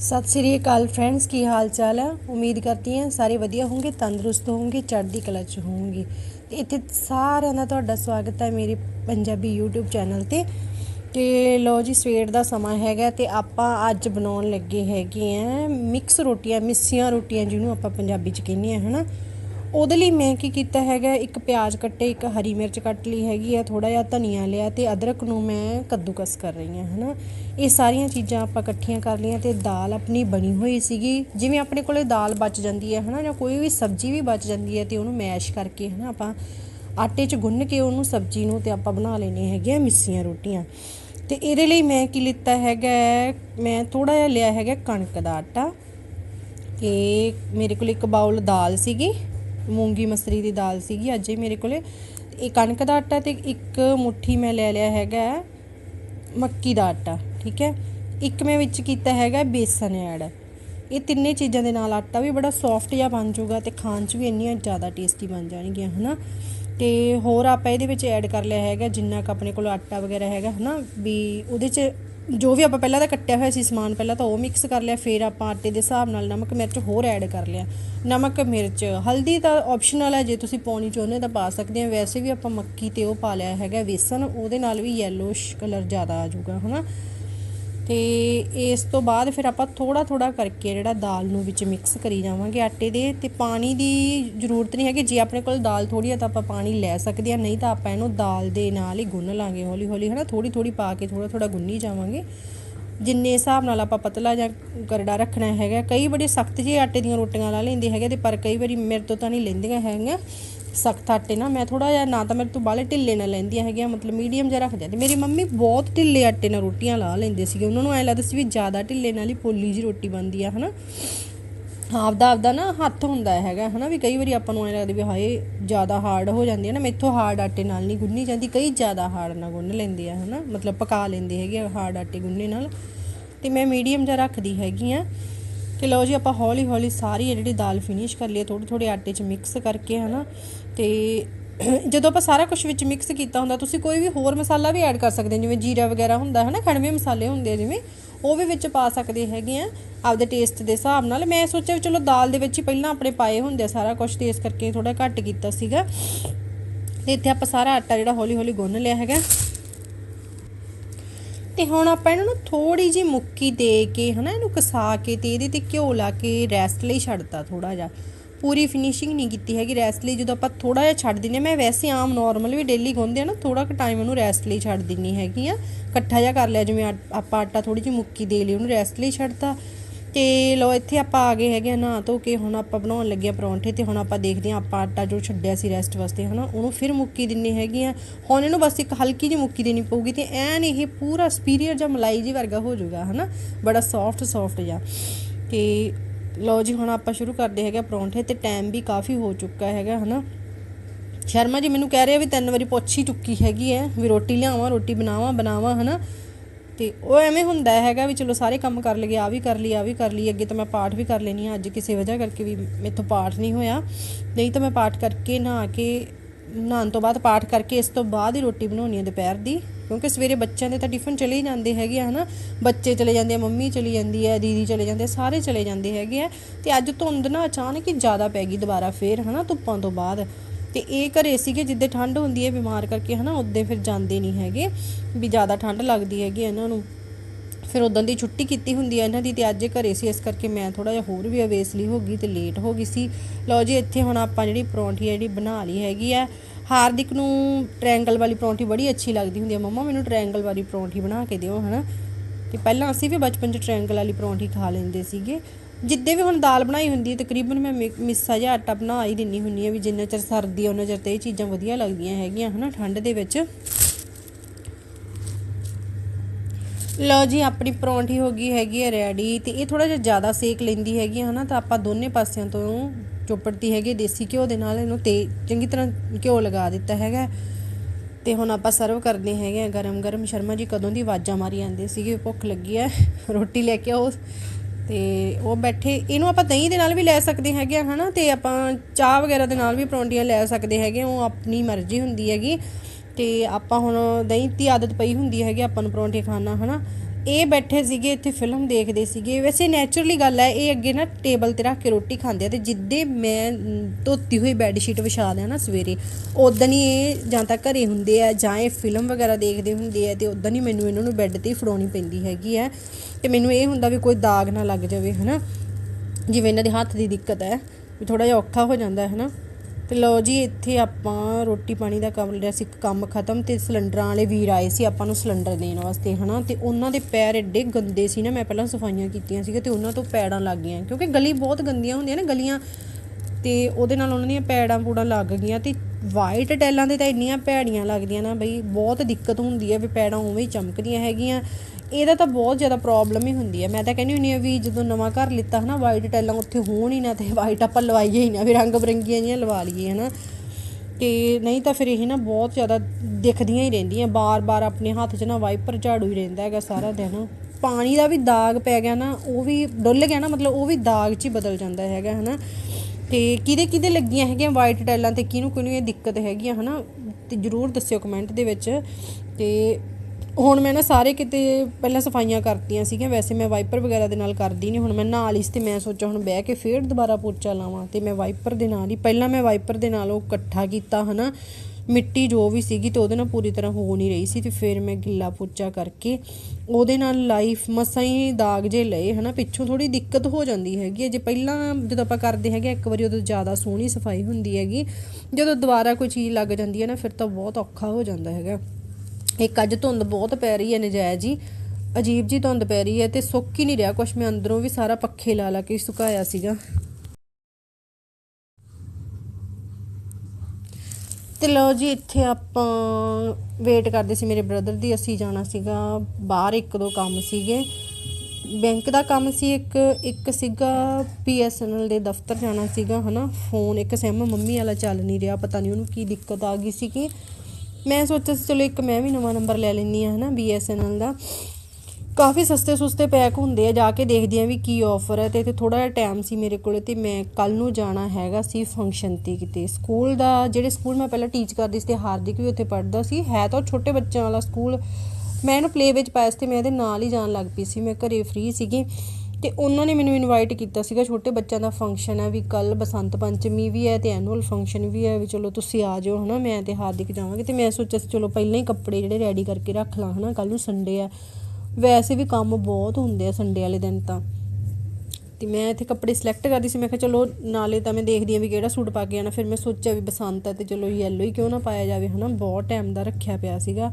ਸਤਿ ਸ੍ਰੀ ਅਕਾਲ friends ਕੀ ਹਾਲ ਚਾਲ ਹੈ ਉਮੀਦ ਕਰਦੀ ਹਾਂ ਸਾਰੇ ਵਧੀਆ ਹੋਵੋਗੇ, ਤੰਦਰੁਸਤ ਹੋਣਗੇ ਚੜ੍ਹਦੀ ਕਲਾ ਚ ਹੋਵੋਗੇ। ਤੇ ਇੱਥੇ ਸਾਰਿਆਂ ਦਾ ਤੁਹਾਡਾ ਸਵਾਗਤ ਹੈ ਮੇਰੇ ਪੰਜਾਬੀ YouTube ਚੈਨਲ ਤੇ। ਤੇ ਲੋ ਜੀ, ਸਵੇਰ ਦਾ ਸਮਾਂ ਹੈਗਾ ਤੇ ਆਪਾਂ ਅੱਜ ਬਣਾਉਣ ਲੱਗੇ ਹੈਗੇ ਆ ਮਿਕਸ ਰੋਟੀਆਂ, ਮਿੱਸੀਆਂ ਰੋਟੀਆਂ ਜਿਹਨੂੰ ਆਪਾਂ ਪੰਜਾਬੀ ਚ ਕਹਿੰਦੇ ਆ, ਹਨਾ? ਉਹਦੇ ਲਈ ਮੈਂ ਕੀ ਕੀਤਾ ਹੈਗਾ, ਇੱਕ ਪਿਆਜ਼ ਕੱਟੇ, ਇੱਕ ਹਰੀ ਮਿਰਚ ਕੱਟ ਲਈ ਹੈਗੀ ਆ ਥੋੜਾ ਜਿਹਾ ਧਨੀਆ ਲਿਆ ਤੇ ਅਦਰਕ ਨੂੰ ਮੈਂ ਕੱਦੂਕਸ ਕਰ ਰਹੀ ਹਾਂ, ਹਨਾ। ਇਹ ਸਾਰੀਆਂ ਚੀਜ਼ਾਂ ਆਪਾਂ ਇਕੱਠੀਆਂ ਕਰ ਲਈਆਂ ਤੇ ਦਾਲ ਆਪਣੀ ਬਣੀ ਹੋਈ ਸੀਗੀ। ਜਿਵੇਂ ਆਪਣੇ ਕੋਲੇ ਦਾਲ ਬਚ ਜਾਂਦੀ ਹੈ, ਹਨਾ, ਜਾਂ ਕੋਈ ਵੀ ਸਬਜ਼ੀ ਵੀ ਬਚ ਜਾਂਦੀ ਹੈ ਤੇ ਉਹਨੂੰ ਮੈਸ਼ ਕਰਕੇ, ਹਨਾ, ਆਪਾਂ ਆਟੇ 'ਚ ਗੁੰਨ ਕੇ ਉਹਨੂੰ ਸਬਜ਼ੀ ਨੂੰ ਤੇ ਆਪਾਂ ਬਣਾ ਲੈਣੇ ਹੈਗੇ ਆ ਮਿੱਸੀਆਂ ਰੋਟੀਆਂ। ਤੇ ਇਹਦੇ ਲਈ ਮੈਂ ਕੀ ਲਿੱਤਾ ਹੈਗਾ, ਮੈਂ ਥੋੜਾ ਜਿਹਾ ਲਿਆ ਹੈਗਾ ਕਣਕ ਦਾ ਆਟਾ। ਇਹ ਮੇਰੇ ਕੋਲ ਇੱਕ ਬਾਉਲ ਦਾਲ ਸੀਗੀ। ਮੂੰਗੀ ਮਸਰੀ ਦੀ ਦਾਲ ਸੀਗੀ, ਅੱਜ ਹੀ ਮੇਰੇ ਕੋਲੇ। ਇਹ ਕਣਕ ਦਾ ਆਟਾ ਤੇ ਇੱਕ ਮੁਠੀ ਮੈਂ ਲੈ ਲਿਆ ਹੈਗਾ ਮੱਕੀ ਦਾ ਆਟਾ, ਠੀਕ ਹੈ। ਇੱਕ ਮੈਂ ਵਿੱਚ ਕੀਤਾ ਹੈਗਾ ਬੇਸਨ ਐਡ। ਇਹ ਤਿੰਨੇ ਚੀਜ਼ਾਂ ਦੇ ਨਾਲ ਆਟਾ ਵੀ ਬੜਾ ਸੌਫਟ ਜਿਹਾ ਬਣ ਜਾਊਗਾ ਤੇ ਖਾਣ 'ਚ ਵੀ ਇੰਨੀਆਂ ਜ਼ਿਆਦਾ ਟੇਸਟੀ ਬਣ ਜਾਣਗੀਆਂ, ਹਨਾ। ਤੇ ਹੋਰ ਆਪਾਂ ਇਹਦੇ ਵਿੱਚ ਐਡ ਕਰ ਲਿਆ ਹੈਗਾ, ਜਿੰਨਾ ਕ ਆਪਣੇ ਕੋਲ ਆਟਾ ਵਗੈਰਾ ਹੈਗਾ, ਹਨਾ, ਵੀ ਉਹਦੇ 'ਚ ਜੋ ਵੀ ਆਪਾਂ ਪਹਿਲਾਂ ਤਾਂ ਕੱਟਿਆ ਹੋਇਆ ਸੀ ਸਮਾਨ, ਪਹਿਲਾਂ ਤਾਂ ਉਹ ਮਿਕਸ ਕਰ ਲਿਆ, ਫਿਰ ਆਪਾਂ ਆਟੇ ਦੇ ਹਿਸਾਬ ਨਾਲ ਨਮਕ, ਮਿਰਚ ਹੋਰ ਐਡ ਕਰ ਲਿਆ। ਨਮਕ, ਮਿਰਚ, ਹਲਦੀ ਤਾਂ ਆਪਸ਼ਨਲ ਹੈ, ਜੇ ਤੁਸੀਂ ਪਾਉਣੀ ਚਾਹੁੰਦੇ ਤਾਂ ਪਾ ਸਕਦੇ ਆ ਵੈਸੇ ਵੀ ਆਪਾਂ ਮੱਕੀ ਤੇ ਉਹ ਪਾ ਲਿਆ ਹੈਗਾ, ਵੇਸਣ, ਉਹਦੇ ਨਾਲ ਵੀ ਯੈਲੋਸ਼ ਕਲਰ ਜ਼ਿਆਦਾ ਆ ਜਾਊਗਾ, ਹਨਾ? ਤੇ ਇਸ ਤੋਂ ਬਾਅਦ ਫਿਰ ਆਪਾਂ ਥੋੜਾ ਥੋੜਾ ਕਰਕੇ ਜਿਹੜਾ ਦਾਲ ਨੂੰ ਵਿੱਚ ਮਿਕਸ ਕਰੀ ਜਾਵਾਂਗੇ ਆਟੇ ਦੇ ਤੇ ਪਾਣੀ ਦੀ ਜ਼ਰੂਰਤ ਨਹੀਂ ਹੈਗੀ। ਜੇ ਆਪਣੇ ਕੋਲ ਦਾਲ ਥੋੜੀ ਆ ਤਾਂ ਆਪਾਂ ਪਾਣੀ ਲੈ ਸਕਦੇ ਆ, ਨਹੀਂ ਤਾਂ ਆਪਾਂ ਇਹਨੂੰ ਦਾਲ ਦੇ ਨਾਲ ਹੀ ਗੁੰਨ ਲਾਂਗੇ ਹੌਲੀ ਹੌਲੀ ਹਨਾ? ਥੋੜੀ ਥੋੜੀ ਪਾ ਕੇ ਥੋੜਾ ਥੋੜਾ ਗੁੰਨੀ ਜਾਵਾਂਗੇ। ਜਿੰਨੇ ਹਿਸਾਬ ਨਾਲ ਆਪਾਂ ਪਤਲਾ ਜਾਂ ਕਰੜਾ ਰੱਖਣਾ ਹੈਗਾ, ਕਈ ਬੜੇ ਸਖਤ ਜਿਹੇ ਆਟੇ ਦੀਆਂ ਰੋਟੀਆਂ ਲਾ ਲੈਂਦੇ ਹੈਗੇ ਤੇ ਪਰ ਕਈ ਵਾਰੀ ਮੇਰੇ ਤੋਂ ਤਾਂ ਨਹੀਂ ਲੈਂਦੀਆਂ ਹੈਗੀਆਂ। ਸਖਤ ਆਟੇ ਨਾ, ਮੈਂ ਥੋੜਾ ਜਿਹਾ ਨਾ ਤਾਂ ਮੇਰੇ ਤੋਂ ਬਾਲੇ ਢਿੱਲੇ ਨਾ ਲੈਂਦੀਆਂ ਹੈਗੀਆਂ, ਮਤਲਬ ਮੀਡੀਅਮ ਜਿਹਾ ਰੱਖ ਜਾਂਦੀ ਮੇਰੀ ਮੰਮੀ ਬਹੁਤ ਢਿੱਲੇ ਆਟੇ ਨਾਲ ਰੋਟੀਆਂ ਲਾ ਲੈਂਦੇ ਸੀਗੇ। ਉਹਨਾਂ ਨੂੰ ਐ ਲੱਗਦਾ ਸੀ ਵੀ ਜ਼ਿਆਦਾ ਢਿੱਲੇ ਨਾਲ ਹੀ ਪੋਲੀ ਜੀ ਰੋਟੀ ਬਣਦੀ ਆ, ਹਨਾ? ਆਪਦਾ ਆਪਦਾ ਨਾ ਹੱਥ ਹੁੰਦਾ ਹੈਗਾ, ਹਨਾ? ਵੀ ਕਈ ਵਾਰੀ ਆਪਾਂ ਨੂੰ ਐ ਲੱਗਦਾ ਵੀ ਹਾਏ, ਜ਼ਿਆਦਾ ਹਾਰਡ ਹੋ ਜਾਂਦੀ ਹੈ ਨਾ, ਮੈਥੋਂ ਹਾਰਡ ਆਟੇ ਨਾਲ ਨਹੀਂ ਗੁੰਨੀ ਜਾਂਦੀ। ਕਈ ਜ਼ਿਆਦਾ ਹਾਰਡ ਨਾਲ ਗੁੰਨ ਲੈਂਦੇ ਆ, ਹਨਾ? ਮਤਲਬ ਪਕਾ ਲੈਂਦੇ ਹੈਗੇ ਹਾਰਡ ਆਟੇ ਗੁੰਨੇ ਨਾਲ। ਤੇ ਮੈਂ ਮੀਡੀਅਮ ਜਿਹਾ ਰੱਖਦੀ ਹੈਗੀ ਆ। ਤੇ ਲਓ ਜੀ ਆਪਾਂ ਹੌਲੀ ਹੌਲੀ ਸਾਰੀ ਇਹ ਜਿਹੜੀ ਦਾਲ ਫਿਨਿਸ਼ ਕਰ ਲਈਏ ਥੋੜੇ ਥੋੜੇ ਆਟੇ 'ਚ ਮਿਕਸ ਕਰਕੇ ਹਨਾ, ਤੇ ਜਦੋਂ ਆਪਾਂ ਸਾਰਾ ਕੁਝ ਵਿੱਚ ਮਿਕਸ ਕੀਤਾ ਹੁੰਦਾ, ਤੁਸੀਂ ਕੋਈ ਵੀ ਹੋਰ ਮਸਾਲਾ ਵੀ ਐਡ ਕਰ ਸਕਦੇ ਜਿਵੇਂ ਜੀਰਾ ਵਗੈਰਾ ਹੁੰਦਾ ਹੈ ਨਾ ਖੜਵੇਂ ਮਸਾਲੇ ਹੁੰਦੇ ਆ ਜਿਵੇਂ, ਉਹ ਵੀ ਵਿੱਚ ਪਾ ਸਕਦੇ ਹੈਗੇ ਆ, ਆਪਦੇ ਟੇਸਟ ਦੇ ਹਿਸਾਬ ਨਾਲ। ਮੈਂ ਸੋਚਿਆ ਵੀ ਚਲੋ ਦਾਲ ਦੇ ਵਿੱਚ ਹੀ ਪਹਿਲਾਂ ਆਪਣੇ ਪਾਏ ਹੁੰਦੇ ਆ ਸਾਰਾ ਕੁਝ ਤੇ ਇਸ ਕਰਕੇ ਥੋੜਾ ਘੱਟ ਕੀਤਾ ਸੀਗਾ। ਤੇ ਇੱਥੇ ਆਪਾਂ ਸਾਰਾ ਆਟਾ ਜਿਹੜਾ ਹੌਲੀ ਹੌਲੀ ਗੁੰਨ ਲਿਆ ਹੈਗਾ। ਤੇ ਹੁਣ ਆਪਾਂ ਇਹਨਾਂ ਨੂੰ ਥੋੜੀ ਜੀ ਮੁੱਕੀ ਦੇ ਕੇ, ਹਨਾ, ਇਹਨੂੰ ਕਸਾ ਕੇ ਤੇ ਇਹਦੇ ਤੇ ਘਿਓ ਲਾ ਕੇ ਰੈਸਟ ਲਈ ਛੱਡਤਾ ਥੋੜਾ ਜਿਹਾ। ਪੂਰੀ ਫਿਨਿਸ਼ਿੰਗ ਨਹੀਂ ਕੀਤੀ ਹੈਗੀ ਰੈਸਟ ਲਈ, ਜਦੋਂ ਆਪਾਂ ਥੋੜਾ ਜਿਹਾ ਛੱਡ ਦਿੰਨੇ ਮੈਂ ਵੈਸੇ ਆਮ ਨਾਰਮਲ ਵੀ ਡੇਲੀ ਗੁੰਨਦੇ ਆ ਨਾ ਥੋੜਾ ਕੁ ਟਾਈਮ ਉਹਨੂੰ ਰੈਸਟ ਲਈ ਛੱਡ ਦਿੰਨੀ ਹੈਗੀ ਆ। ਇਕੱਠਾ ਜਿਹਾ ਕਰ ਲਿਆ, ਜਿਵੇਂ ਆ- ਆਪਾਂ ਆਟਾ ਥੋੜੀ ਜਿਹੀ ਮੁੱਕੀ ਦੇ ਲਈ, ਉਹਨੂੰ ਰੈਸਟ ਲਈ ਛੱਡਤਾ। ਤੇ ਲੋ ਇੱਥੇ ਆਪਾਂ ਆ ਗਏ ਹੈਗੇ ਆ ਨਹਾ ਧੋ ਕੇ, ਹੁਣ ਆਪਾਂ ਬਣਾਉਣ ਲੱਗੇ ਆ ਪਰੌਂਠੇ ਤੇ ਹੁਣ ਆਪਾਂ ਦੇਖਦੇ ਆ ਆਪਾਂ ਆਟਾ ਜੋ ਛੱਡਿਆ ਸੀ ਰੈਸਟ ਵਾਸਤੇ, ਹਨਾ, ਉਹਨੂੰ ਫਿਰ ਮੁੱਕੀ ਦਿੰਨੀ ਹੈਗੀ ਆ। ਹੁਣ ਇਹਨੂੰ ਬਸ ਇੱਕ ਹਲਕੀ ਜਿਹੀ ਮੁੱਕੀ ਦੇਣੀ ਪਊਗੀ ਤੇ ਐਨ ਇਹ ਪੂਰਾ ਸਪੀਰੀਅਰ ਜਾਂ ਮਲਾਈ ਜੀ ਵਰਗਾ ਹੋ ਜਾਊਗਾ, ਹਨਾ, ਬੜਾ ਸੌਫਟ ਸੌਫਟ ਜਿਹਾ। ਤੇ ਲਓ ਜੀ, ਹੁਣ ਆਪਾਂ ਸ਼ੁਰੂ ਕਰਦੇ ਹੈਗੇ ਆ ਪਰੌਂਠੇ ਤੇ ਟਾਈਮ ਵੀ ਕਾਫੀ ਹੋ ਚੁੱਕਾ ਹੈਗਾ, ਹਨਾ। ਸ਼ਰਮਾ ਜੀ ਮੈਨੂੰ ਕਹਿ ਰਹੇ ਵੀ ਤਿੰਨ ਵਾਰੀ ਪੁੱਛ ਹੀ ਚੁੱਕੀ ਹੈਗੀ ਹੈ ਵੀ ਰੋਟੀ ਲਿਆਵਾਂ, ਰੋਟੀ ਬਣਾਵਾਂ ਬਣਾਵਾਂ, ਹਨਾ। ਤੇ ਉਹ ਐਵੇਂ ਹੁੰਦਾ ਹੈਗਾ ਵੀ ਚਲੋ ਸਾਰੇ ਕੰਮ ਕਰ ਲਈਏ ਆ ਵੀ ਕਰ ਲਈ ਆ ਵੀ ਕਰ ਲਈ ਅੱਗੇ ਤਾਂ ਮੈਂ ਪਾਠ ਵੀ ਕਰ ਲੈਣੀ ਆ ਅੱਜ ਕਿਸੇ ਵਜ੍ਹਾ ਕਰਕੇ ਵੀ ਮੇਥੋਂ ਪਾਠ ਨਹੀਂ ਹੋਇਆ। ਨਹੀਂ ਤਾਂ ਮੈਂ ਪਾਠ ਕਰਕੇ ਨਹਾ ਕੇ, ਨਹਾਉਣ ਤੋਂ ਬਾਅਦ ਪਾਠ ਕਰਕੇ ਇਸ ਤੋਂ ਬਾਅਦ ਹੀ ਰੋਟੀ ਬਣਾਉਣੀ ਹੈ ਦੁਪਹਿਰ ਦੀ, ਕਿਉਂਕਿ ਸਵੇਰੇ ਬੱਚਿਆਂ ਦੇ ਤਾਂ ਟਿਫਨ ਚਲੇ ਹੀ ਜਾਂਦੇ ਹੈਗੇ ਆ, ਹਨਾ। ਬੱਚੇ ਚਲੇ ਜਾਂਦੇ ਆ, ਮੰਮੀ ਚਲੀ ਜਾਂਦੀ ਹੈ, ਦੀਦੀ ਚਲੇ ਜਾਂਦੇ ਸਾਰੇ ਚਲੇ ਜਾਂਦੇ ਹੈਗੇ ਆ। ਤੇ ਅੱਜ ਧੁੰਦ ਨਾ ਅਚਾਨਕ ਹੀ ਜ਼ਿਆਦਾ ਪੈ ਗਈ ਦੁਬਾਰਾ ਫੇਰ, ਹਨਾ, ਧੁੱਪਾਂ ਤੋਂ ਬਾਅਦ। ਤੇ ਇਹ ਘਰੇ ਸੀਗੇ ਜਿੱਦੇ ਠੰਡ ਹੁੰਦੀ ਹੈ ਬਿਮਾਰ ਕਰਕੇ ਹਨਾ, ਉਦੋਂ ਫਿਰ ਜਾਂਦੇ ਨਹੀਂ ਹੈਗੇ, ਵੀ ਜ਼ਿਆਦਾ ਠੰਡ ਲੱਗਦੀ ਹੈਗੀ ਇਹਨਾਂ ਨੂੰ। ਫਿਰ ਉਦੋਂ ਦੀ ਛੁੱਟੀ ਕੀਤੀ ਹੁੰਦੀ ਹੈ ਇਹਨਾਂ ਦੀ ਤੇ ਅੱਜ ਇਹ ਘਰੇ ਸੀ, ਇਸ ਕਰਕੇ ਮੈਂ ਥੋੜਾ ਜਿਹਾ ਹੋਰ ਵੀ ਅਵੇਸਲੀ ਹੋ ਗਈ ਤੇ ਲੇਟ ਹੋ ਗਈ ਸੀ। ਲਓ ਜੀ, ਇੱਥੇ ਹੁਣ ਆਪਾਂ ਜਿਹੜੀ ਪਰੌਂਠੀ ਹੈ ਜਿਹੜੀ ਬਣਾ ਲਈ ਹੈਗੀ ਆ ਹਾਰਦਿਕ ਨੂੰ ਟ੍ਰਾਇੰਗਲ ਵਾਲੀ ਪਰੌਂਠੀ ਬੜੀ ਅੱਛੀ ਲੱਗਦੀ ਹੁੰਦੀ ਹੈ। ਮੰਮਾ, ਮੈਨੂੰ ਟ੍ਰਾਇੰਗਲ ਵਾਲੀ ਪਰੌਂਠੀ ਬਣਾ ਕੇ ਦਿਓ, ਹਨਾ। ਤੇ ਪਹਿਲਾਂ ਅਸੀਂ ਵੀ ਬਚਪਨ 'ਚ ਟ੍ਰਾਇੰਗਲ ਵਾਲੀ ਪਰੌਂਠੀ ਖਾ ਲੈਂਦੇ ਸੀਗੇ। ਜਿੱਦੇ ਵੀ ਹੁਣ ਦਾਲ ਬਣਾਈ ਹੁੰਦੀ ਹੈ, ਤਕਰੀਬਨ ਮੈਂ ਮਿ- ਮਿੱਸਾ ਜਿਹਾ ਆਟਾ ਬਣਾ ਹੀ ਦਿੰਨੀ ਹੁੰਨੀ ਆ ਵੀ ਜਿੰਨਾ ਚਿਰ ਸਰਦੀ ਆ ਉਹਨਾਂ ਚਿਰ ਤੇ ਇਹ ਚੀਜ਼ਾਂ ਵਧੀਆ ਲੱਗਦੀਆਂ ਹੈਗੀਆਂ, ਹਨਾ, ਠੰਡ ਦੇ ਵਿੱਚ। ਲਓ ਜੀ, ਆਪਣੀ ਪਰੌਂਠੀ ਹੋ ਗਈ ਹੈਗੀ ਹੈ ਰੈਡੀ ਤੇ ਇਹ ਥੋੜਾ ਜਿਹਾ ਜ਼ਿਆਦਾ ਸੇਕ ਲੈਂਦੀ ਹੈਗੀ ਹੈ ਹਨਾ, ਤਾਂ ਆਪਾਂ ਦੋਨੇ ਪਾਸਿਆਂ ਤੋਂ ਚੋਪੜਤੀ ਹੈਗੀ ਦੇਸੀ ਘਿਓ ਦੇ ਨਾਲ, ਇਹਨੂੰ ਤੇ ਚੰਗੀ ਤਰ੍ਹਾਂ ਘਿਓ ਲਗਾ ਦਿੱਤਾ ਹੈਗਾ। ਤੇ ਹੁਣ ਆਪਾਂ ਸਰਵ ਕਰਦੇ ਹੈਗੇ ਆ ਗਰਮ ਗਰਮ ਸ਼ਰਮਾ ਜੀ ਕਦੋਂ ਦੀ ਆਵਾਜ਼ਾਂ ਮਾਰੀ ਜਾਂਦੇ ਸੀਗੇ, ਭੁੱਖ ਲੱਗੀ ਹੈ। ਰੋਟੀ ਲੈ ਕੇ ਆਓ। ਤੇ ਉਹ ਬੈਠੇ ਇਹਨੂੰ ਆਪਾਂ ਦਹੀਂ ਦੇ ਨਾਲ ਵੀ ਲੈ ਸਕਦੇ ਹੈਗੇ ਆ ਹਨਾ? ਤੇ ਆਪਾਂ ਚਾਹ ਵਗੈਰਾ ਦੇ ਨਾਲ ਵੀ ਪਰੌਂਠੀਆਂ ਲੈ ਸਕਦੇ ਹੈਗੇ ਆ, ਉਹ ਆਪਣੀ ਮਰਜ਼ੀ ਹੁੰਦੀ ਹੈਗੀ। ਤੇ ਆਪਾਂ ਹੁਣ ਦਹੀਂ ਦੀ ਆਦਤ ਪਈ ਹੁੰਦੀ ਹੈਗੀ ਆਪਾਂ ਨੂੰ ਪਰੌਂਠੇ ਖਾਣਾ ਹਨਾ? ਇਹ ਬੈਠੇ ਸੀਗੇ, ਇੱਥੇ ਫਿਲਮ ਦੇਖਦੇ ਸੀਗੇ। ਵੈਸੇ ਨੇਚਰਲੀ ਗੱਲ ਹੈ, ਇਹ ਅੱਗੇ ਨਾ ਟੇਬਲ ਤੇ ਰੱਖ ਕੇ ਰੋਟੀ ਖਾਂਦੇ ਆ ਤੇ ਜਿੱਦੇ ਮੈਂ ਧੋਤੀ ਹੋਈ ਬੈੱਡ ਸ਼ੀਟ ਵਿਛਾ ਦਿਆਂ ਨਾ ਸਵੇਰੇ ਉਦੋਂ ਹੀ ਇਹ ਜਾਂ ਤਾਂ ਘਰੇ ਹੁੰਦੇ ਆ ਜਾਂ ਇਹ ਫਿਲਮ ਵਗੈਰਾ ਦੇਖਦੇ ਹੁੰਦੇ ਆ ਤੇ ਉਦੋਂ ਹੀ ਮੈਨੂੰ ਇਹਨਾਂ ਨੂੰ ਬੈੱਡ ਤੇ ਹੀ ਫੜਾਉਣੀ ਪੈਂਦੀ ਹੈਗੀ ਹੈ ਤੇ ਮੈਨੂੰ ਇਹ ਹੁੰਦਾ ਵੀ ਕੋਈ ਦਾਗ ਨਾ ਲੱਗ ਜਾਵੇ, ਹਨਾ? ਜਿਵੇਂ ਇਹਨਾਂ ਦੇ ਹੱਥ ਦੀ ਦਿੱਕਤ ਹੈ, ਵੀ ਥੋੜਾ ਜਿਹਾ ਔਖਾ ਹੋ ਜਾਂਦਾ ਹੈ, ਹਨਾ? ਤੇ ਲਓ ਜੀ, ਇੱਥੇ ਆਪਾਂ ਰੋਟੀ ਪਾਣੀ ਦਾ ਕੰਮ ਲਿਆ ਸੀ ਕੰਮ ਖਤਮ ਤੇ ਸਿਲੰਡਰਾਂ ਵਾਲੇ ਵੀਰ ਆਏ ਸੀ, ਆਪਾਂ ਨੂੰ ਸਿਲੰਡਰ ਦੇਣ ਵਾਸਤੇ, ਹਨਾ? ਤੇ ਉਹਨਾਂ ਦੇ ਪੈਰ ਐਡੇ ਗੰਦੇ ਸੀ ਨਾ, ਮੈਂ ਪਹਿਲਾਂ ਸਫਾਈਆਂ ਕੀਤੀਆਂ ਸੀਗੇ ਤੇ ਉਹਨਾਂ ਤੋਂ ਪੈੜਾਂ ਲੱਗ ਗਈਆਂ, ਕਿਉਂਕਿ ਗਲੀ ਬਹੁਤ ਗੰਦੀਆਂ ਹੁੰਦੀਆਂ ਨੇ ਗਲੀਆਂ ਤੇ ਉਹਦੇ ਨਾਲ ਉਹਨਾਂ ਦੀਆਂ ਪੈੜਾਂ ਪੂੜਾਂ ਲੱਗ ਗਈਆਂ ਤੇ ਵਾਈਟ ਟੈਲਾਂ ਦੇ ਤਾਂ ਇੰਨੀਆਂ ਭੈੜੀਆਂ ਲੱਗਦੀਆਂ ਨਾ ਬਈ, ਬਹੁਤ ਦਿੱਕਤ ਹੁੰਦੀ ਹੈ ਵੀ ਪੈੜਾਂ ਉਵੇਂ ਹੀ ਚਮਕਦੀਆਂ ਹੈਗੀਆਂ। ਇਹਦਾ ਤਾਂ ਬਹੁਤ ਜ਼ਿਆਦਾ ਪ੍ਰੋਬਲਮ ਹੀ ਹੁੰਦੀ ਹੈ। ਮੈਂ ਤਾਂ ਕਹਿੰਦੀ ਹੁੰਦੀ ਆ ਵੀ ਜਦੋਂ ਨਵਾਂ ਘਰ ਲਿੱਤਾ ਹਨਾ ਵਾਈਟ ਟੈਲਾਂ ਉੱਥੇ ਹੋਣ ਹੀ ਨਾ ਤੇ ਵਾਈਟ ਆਪਾਂ ਲਵਾਈਏ ਹੀ ਨਾ, ਵੀ ਰੰਗ ਬਰੰਗੀਆਂ ਜਿਹੀਆਂ ਲਵਾ ਲਈਏ ਹਨਾ। ਤੇ ਨਹੀਂ ਤਾਂ ਫਿਰ ਇਹ ਨਾ ਬਹੁਤ ਜ਼ਿਆਦਾ ਦਿਖਦੀਆਂ ਹੀ ਰਹਿੰਦੀਆਂ। ਬਾਰ-ਬਾਰ ਆਪਣੇ ਹੱਥ 'ਚ ਨਾ ਵਾਈਪਰ ਝਾੜੂ ਹੀ ਰਹਿੰਦਾ ਹੈਗਾ ਸਾਰਾ ਦਿਨ। ਪਾਣੀ ਦਾ ਵੀ ਦਾਗ ਪੈ ਗਿਆ ਨਾ, ਉਹ ਵੀ ਡੁੱਲ ਗਿਆ ਨਾ, ਮਤਲਬ ਉਹ ਵੀ ਦਾਗ 'ਚ ਹੀ ਬਦਲ ਜਾਂਦਾ ਹੈਗਾ ਹਨਾ। ਤੇ ਕਿਹਦੇ ਕਿਹਦੇ ਲੱਗੀਆਂ ਹੈਗੀਆਂ ਵਾਈਟ ਟਾਈਲਾਂ ਤੇ ਕਿਹਨੂੰ ਕਿਹਨੂੰ ਇਹ ਦਿੱਕਤ ਹੈਗੀਆਂ ਹਨਾ? ਤੇ ਜਰੂਰ ਦੱਸਿਓ ਕਮੈਂਟ ਦੇ ਵਿੱਚ। ਤੇ ਹੁਣ ਮੈਂ ਨਾ ਸਾਰੇ ਕਿਤੇ ਪਹਿਲਾਂ ਸਫਾਈਆਂ ਕਰਤੀਆਂ ਸੀਗੀਆਂ, ਵੈਸੇ ਮੈਂ ਵਾਈਪਰ ਵਗੈਰਾ ਦੇ ਨਾਲ ਕਰਦੀ ਨਹੀਂ, ਹੁਣ ਮੈਂ ਨਾਲ ਇਸ ਤੇ ਮੈਂ ਸੋਚਿਆ ਹੁਣ ਬਹਿ ਕੇ ਫੇਰ ਦੁਬਾਰਾ ਪੋਚਾ ਲਾਵਾਂ ਤੇ ਮੈਂ ਵਾਈਪਰ ਦੇ ਨਾਲ ਹੀ, ਪਹਿਲਾਂ ਮੈਂ ਵਾਈਪਰ ਦੇ ਨਾਲ ਉਹ ਇਕੱਠਾ ਕੀਤਾ, ਹਨਾ? ਮਿੱਟੀ ਜੋ ਵੀ ਸੀਗੀ ਤੇ ਉਹਦੇ ਨਾਲ ਪੂਰੀ ਤਰ੍ਹਾਂ ਹੋ ਨਹੀਂ ਰਹੀ ਸੀ ਤੇ ਫਿਰ ਮੈਂ ਗਿੱਲਾ ਪੋਚਾ ਕਰਕੇ ਉਹਦੇ ਨਾਲ ਲਾਈਫ ਮਸਾਂ ਹੀ ਦਾਗ ਜੇ ਲਏ, ਹਨਾ, ਪਿੱਛੋਂ ਥੋੜੀ ਦਿੱਕਤ ਹੋ ਜਾਂਦੀ ਹੈਗੀ ਹੈ। ਜੇ ਪਹਿਲਾਂ ਜਦੋਂ ਆਪਾਂ ਕਰਦੇ ਹੈਗੇ, ਇੱਕ ਵਾਰੀ ਉਦੋਂ ਜ਼ਿਆਦਾ ਸੋਹਣੀ ਸਫ਼ਾਈ ਹੁੰਦੀ ਹੈਗੀ, ਜਦੋਂ ਦੁਬਾਰਾ ਕੋਈ ਚੀਜ਼ ਲੱਗ ਜਾਂਦੀ ਹੈ ਨਾ, ਫਿਰ ਤਾਂ ਬਹੁਤ ਔਖਾ ਹੋ ਜਾਂਦਾ ਹੈਗਾ। ਇੱਕ ਅੱਜ ਧੁੰਦ ਬਹੁਤ ਪੈ ਰਹੀ ਹੈ ਨਜਾਇਜ਼ ਜੀ ਅਜੀਬ ਜੀ ਧੁੰਦ ਪੈ ਰਹੀ ਹੈ ਤੇ ਸੁੱਕ ਹੀ ਨਹੀਂ ਰਿਹਾ ਕੁਛ। ਮੈਂ ਅੰਦਰੋਂ ਵੀ ਸਾਰਾ ਪੱਖੇ ਲਾ ਲਾ ਕੇ ਸੁਕਾਇਆ ਸੀਗਾ। ਤੇ ਲਓ ਜੀ, ਇੱਥੇ ਆਪਾਂ ਵੇਟ ਕਰਦੇ ਸੀ ਮੇਰੇ ਬ੍ਰਦਰ ਦੀ, ਅਸੀਂ ਜਾਣਾ ਸੀਗਾ ਬਾਹਰ ਇੱਕ ਦੋ ਕੰਮ ਸੀਗੇ। ਬੈਂਕ ਦਾ ਕੰਮ ਸੀ ਇੱਕ ਇੱਕ ਸੀਗਾ ਪੀਐਸਐਨਐਲ ਦੇ ਦਫ਼ਤਰ ਜਾਣਾ ਸੀਗਾ, ਹਨਾ? ਫੋਨ ਇੱਕ ਸਿਮ ਮੰਮੀ ਵਾਲਾ ਚੱਲ ਨਹੀਂ ਰਿਹਾ, ਪਤਾ ਨਹੀਂ ਉਹਨੂੰ ਕੀ ਦਿੱਕਤ ਆ ਗਈ ਸੀ ਕਿ ਮੈਂ ਸੋਚਿਆ ਸੀ, ਚਲੋ ਇੱਕ ਮੈਂ ਵੀ ਨਵਾਂ ਨੰਬਰ ਲੈ ਲੈਂਦੀ ਆ ਹਨਾ ਬੀਐਸਐਨਐਲ ਦਾ। ਕਾਫੀ ਸਸਤੇ ਸੁਸਤੇ ਪੈਕ ਹੁੰਦੇ ਆ, ਜਾ ਕੇ ਦੇਖਦੇ ਆ ਵੀ ਕੀ ਆਫਰ ਹੈ ਤੇ ਇੱਥੇ ਥੋੜਾ ਜਿਹਾ ਟਾਈਮ ਸੀ ਮੇਰੇ ਕੋਲੇ ਤੇ ਮੈਂ ਕੱਲ ਨੂੰ ਜਾਣਾ ਹੈਗਾ ਸੀ ਫੰਕਸ਼ਨ ਤੇ ਕਿਤੇ। ਸਕੂਲ ਦਾ ਜਿਹੜੇ ਸਕੂਲ ਮੈਂ ਪਹਿਲਾਂ ਟੀਚ ਕਰਦੀ ਸੀ ਤੇ ਹਾਰਦਿਕ ਵੀ ਉੱਥੇ ਪੜ੍ਹਦਾ ਸੀ, ਹੈ ਤਾਂ ਉਹ ਛੋਟੇ ਬੱਚਿਆਂ ਵਾਲਾ ਸਕੂਲ ਮੈਂ ਇਹਨੂੰ ਪਲੇ ਵਿੱਚ ਪਾਇਆ ਸੀ ਤੇ ਮੈਂ ਇਹਦੇ ਨਾਲ ਹੀ ਜਾਣ ਲੱਗ ਪਈ ਸੀ, ਮੈਂ ਘਰੇ ਫ੍ਰੀ ਸੀਗੀ ਤੇ ਉਹਨਾਂ ਨੇ ਮੈਨੂੰ ਇਨਵਾਈਟ ਕੀਤਾ ਸੀਗਾ ਛੋਟੇ ਬੱਚਿਆਂ ਦਾ ਫੰਕਸ਼ਨ ਹੈ ਵੀ ਕੱਲ ਬਸੰਤ ਪੰਚਮੀ ਵੀ ਹੈ ਤੇ ਐਨੂਅਲ ਫੰਕਸ਼ਨ ਵੀ ਹੈ, ਵੀ ਚਲੋ ਤੁਸੀਂ ਆ ਜਾਓ ਹਨਾ, ਮੈਂ ਤੇ ਹਾਰਦਿਕ ਜਾਵਾਂਗੇ ਤੇ ਮੈਂ ਸੋਚਿਆ ਸੀ ਚਲੋ ਪਹਿਲਾਂ ਹੀ ਕੱਪੜੇ ਜਿਹੜੇ ਰੈਡੀ ਕਰਕੇ ਰੱਖ ਲਾਂ ਹਨਾ ਕੱਲ ਨੂੰ ਸੰਡੇ ਆ। ਵੈਸੇ ਵੀ ਕੰਮ ਬਹੁਤ ਹੁੰਦੇ ਆ ਸੰਡੇ ਵਾਲੇ ਦਿਨ ਤਾਂ। ਤੇ ਮੈਂ ਇੱਥੇ ਕੱਪੜੇ ਸਿਲੈਕਟ ਕਰਦੀ ਸੀ, ਮੈਂ ਕਿਹਾ ਚਲੋ ਨਾਲੇ ਤਾਂ ਮੈਂ ਦੇਖਦੀ ਆ ਵੀ ਕਿਹੜਾ ਸੂਟ ਪਾ ਕੇ ਆਣਾ ਫਿਰ ਮੈਂ ਸੋਚਿਆ ਵੀ ਬਸੰਤ ਹੈ ਤੇ ਚਲੋ ਯੈਲੋ ਹੀ ਕਿਉਂ ਨਾ ਪਾਇਆ ਜਾਵੇ, ਹਨਾ? ਬਹੁਤ ਟਾਈਮ ਦਾ ਰੱਖਿਆ ਪਿਆ ਸੀਗਾ।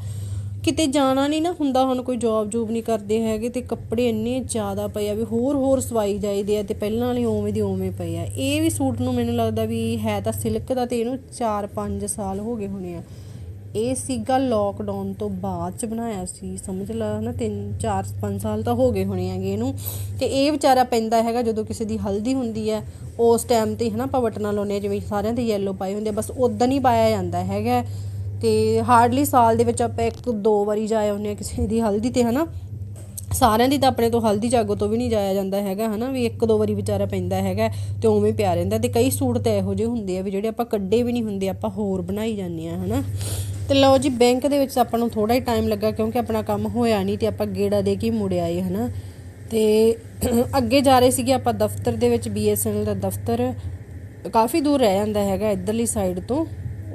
ਕਿਤੇ ਜਾਣਾ ਨਹੀਂ ਨਾ ਹੁੰਦਾ, ਹੁਣ ਕੋਈ ਜੌਬ ਜੂਬ ਨਹੀਂ ਕਰਦੇ ਹੈਗੇ ਤੇ ਕੱਪੜੇ ਇੰਨੇ ਜ਼ਿਆਦਾ ਪਏ ਆ ਵੀ ਹੋਰ ਹੋਰ ਸਵਾਈ ਜਾਈਦੇ ਆ ਤੇ ਪਹਿਲਾਂ ਵਾਲੇ ਉਵੇਂ ਦੀ ਉਵੇਂ ਪਏ ਆ। ਇਹ ਵੀ ਸੂਟ ਨੂੰ ਮੈਨੂੰ ਲੱਗਦਾ ਵੀ ਹੈ ਤਾਂ ਸਿਲਕ ਦਾ ਤੇ ਇਹਨੂੰ 4-5 ਸਾਲ ਹੋ ਗਏ ਹੋਣੇ ਆ। ਇਹ ਸੀਗਾ ਲੋਕਡਾਊਨ ਤੋਂ ਬਾਅਦ ਚ ਬਣਾਇਆ ਸੀ, ਸਮਝ ਲਾ ਨਾ 3 4 5 ਸਾਲ ਤਾਂ ਹੋ ਗਏ ਹੋਣੇ ਹੈਗੇ ਇਹਨੂੰ। ਤੇ ਇਹ ਵਿਚਾਰਾ ਪੈਂਦਾ ਹੈਗਾ ਜਦੋਂ ਕਿਸੇ ਦੀ ਹਲਦੀ ਹੁੰਦੀ ਹੈ, ਉਸ ਟਾਈਮ ਤੇ ਹਨਾ ਆਪਾਂ ਬਟਨਾਂ ਲਾਉਂਦੇ ਹਾਂ, ਜਿਵੇਂ ਸਾਰਿਆਂ ਦੇ ਯੈਲੋ ਪਾਏ ਹੁੰਦੇ ਆ, ਬਸ ਉਦਾਂ ਹੀ ਪਾਇਆ ਜਾਂਦਾ ਹੈਗਾ। ਤੇ ਹਾਰਡਲੀ ਸਾਲ ਦੇ ਵਿੱਚ ਆਪਾਂ ਇੱਕ ਦੋ ਵਾਰੀ ਜਾਏ ਹੁੰਦੇ ਆ ਕਿਸੇ ਦੀ ਹਲਦੀ ਤੇ ਹਨਾ। ਸਾਰਿਆਂ ਦੀ ਤਾਂ ਆਪਣੇ ਤੋਂ ਹਲਦੀ ਜਾਗੋ ਤੋਂ ਵੀ ਨਹੀਂ ਜਾਇਆ ਜਾਂਦਾ ਹੈਗਾ, ਹਨਾ? ਵੀ ਇੱਕ ਦੋ ਵਾਰੀ ਵਿਚਾਰਾ ਪੈਂਦਾ ਹੈਗਾ ਤੇ ਉਵੇਂ ਪਿਆ ਰਹਿੰਦਾ ਤੇ ਕਈ ਸੂਟ ਤਾਂ ਇਹੋ ਜਿਹੇ ਹੁੰਦੇ ਆ ਵੀ ਜਿਹੜੇ ਆਪਾਂ ਕੱਢੇ ਵੀ ਨਹੀਂ ਹੁੰਦੇ, ਆਪਾਂ ਹੋਰ ਬਣਾਈ ਜਾਂਦੇ ਆ, ਹਨਾ? ਤੇ ਲਓ ਜੀ, ਬੈਂਕ ਦੇ ਵਿੱਚ ਆਪਾਂ ਨੂੰ ਥੋੜਾ ਹੀ ਟਾਈਮ ਲੱਗਾ ਕਿਉਂਕਿ ਆਪਣਾ ਕੰਮ ਹੋਇਆ ਨਹੀਂ ਤੇ ਆਪਾਂ ਗੇੜਾ ਦੇ ਕੇ ਮੁੜਿਆ ਏ ਆਏ, ਹਨਾ? ਤੇ ਅੱਗੇ ਜਾ ਰਹੇ ਸੀਗੇ ਆਪਾਂ ਦਫ਼ਤਰ ਦੇ ਵਿੱਚ ਬੀਐਸਐਨਐਲ ਦਾ ਦਫ਼ਤਰ। ਕਾਫੀ ਦੂਰ ਰਹਿ ਜਾਂਦਾ ਹੈਗਾ ਇਧਰਲੀ ਸਾਈਡ ਤੋਂ।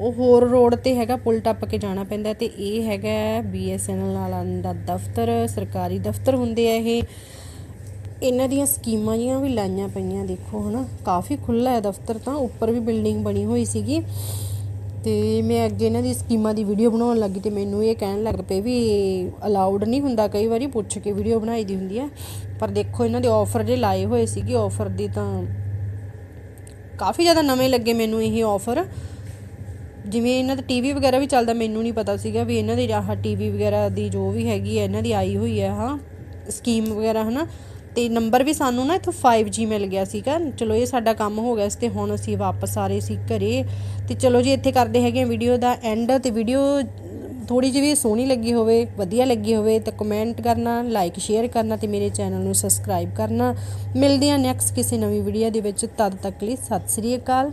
ਉਹ ਹੋਰ ਰੋਡ ਤੇ ਹੈਗਾ, ਪੁਲ ਟੱਪ ਕੇ ਜਾਣਾ ਪੈਂਦਾ ਤੇ ਇਹ ਹੈਗਾ ਬੀਐਸਐਨਐਲ ਵਾਲਾ ਦਾ ਦਫ਼ਤਰ, ਸਰਕਾਰੀ ਦਫ਼ਤਰ ਹੁੰਦੇ ਆ ਇਹ। ਇਹਨਾਂ ਦੀਆਂ ਸਕੀਮਾਂ ਜੀਆਂ ਵੀ ਲਾਈਆਂ ਪਈਆਂ, ਦੇਖੋ ਹਨਾ, ਕਾਫੀ ਖੁੱਲਾ ਹੈ ਦਫ਼ਤਰ ਤਾਂ, ਉੱਪਰ ਵੀ ਬਿਲਡਿੰਗ ਬਣੀ ਹੋਈ ਸੀਗੀ। ਤੇ ਮੈਂ ਅੱਗੇ ਇਹਨਾਂ ਦੀ ਸਕੀਮਾਂ ਦੀ ਵੀਡੀਓ ਬਣਾਉਣ ਲੱਗੀ ਤੇ ਮੈਨੂੰ ਇਹ ਕਹਿਣ ਲੱਗ ਪਏ ਵੀ ਅਲਾਉਡ ਨਹੀਂ ਹੁੰਦਾ, ਕਈ ਵਾਰੀ ਪੁੱਛ ਕੇ ਵੀਡੀਓ ਬਣਾਈ ਦੀ ਹੁੰਦੀ ਹੈ ਪਰ ਦੇਖੋ ਇਹਨਾਂ ਦੇ ਆਫਰ ਜੇ ਲਾਏ ਹੋਏ ਸੀਗੇ ਆਫਰ ਦੀ ਤਾਂ ਕਾਫੀ ਜ਼ਿਆਦਾ ਨਵੇਂ ਲੱਗੇ ਮੈਨੂੰ ਇਹ ਆਫਰ ਜਿਵੇਂ ਇਹਨਾਂ ਦਾ ਟੀਵੀ ਵਗੈਰਾ ਵੀ ਚੱਲਦਾ, ਮੈਨੂੰ ਨਹੀਂ ਪਤਾ ਸੀਗਾ ਵੀ ਇਹਨਾਂ ਦੀ ਆਹ ਟੀਵੀ ਵਗੈਰਾ ਦੀ ਜੋ ਵੀ ਹੈਗੀ ਹੈ, ਇਹਨਾਂ ਦੀ ਆਈ ਹੋਈ ਹੈ, ਹਾਂ ਸਕੀਮ ਵਗੈਰਾ, ਹਨਾ। ਤੇ ਨੰਬਰ ਵੀ ਸਾਨੂੰ ਨਾ ਇੱਥੋਂ 5G ਮਿਲ ਗਿਆ ਸੀਗਾ। ਚਲੋ, ਇਹ ਸਾਡਾ ਕੰਮ ਹੋ ਗਿਆ ਸੀ ਤੇ ਹੁਣ ਅਸੀਂ ਵਾਪਸ ਆ ਰਹੇ ਸੀ ਘਰੇ। ਤੇ ਚਲੋ ਜੀ, ਇੱਥੇ ਕਰਦੇ ਹੈਗੇ ਵੀਡੀਓ ਦਾ ਐਂਡ ਤੇ ਵੀਡੀਓ ਥੋੜੀ ਜਿਹੀ ਵੀ ਸੋਹਣੀ ਲੱਗੀ ਹੋਵੇ, ਵਧੀਆ ਲੱਗੀ ਹੋਵੇ ਤਾਂ ਕਮੈਂਟ ਕਰਨਾ ਲਾਈਕ ਸ਼ੇਅਰ ਕਰਨਾ ਤੇ ਮੇਰੇ ਚੈਨਲ ਨੂੰ ਸਬਸਕ੍ਰਾਈਬ ਕਰਨਾ। ਮਿਲਦੇ ਹਾਂ ਨੈਕਸਟ ਕਿਸੇ ਨਵੀਂ ਵੀਡੀਓ ਦੇ ਵਿੱਚ। ਤਦ ਤੱਕ ਲਈ ਸਤਿ ਸ੍ਰੀ ਅਕਾਲ।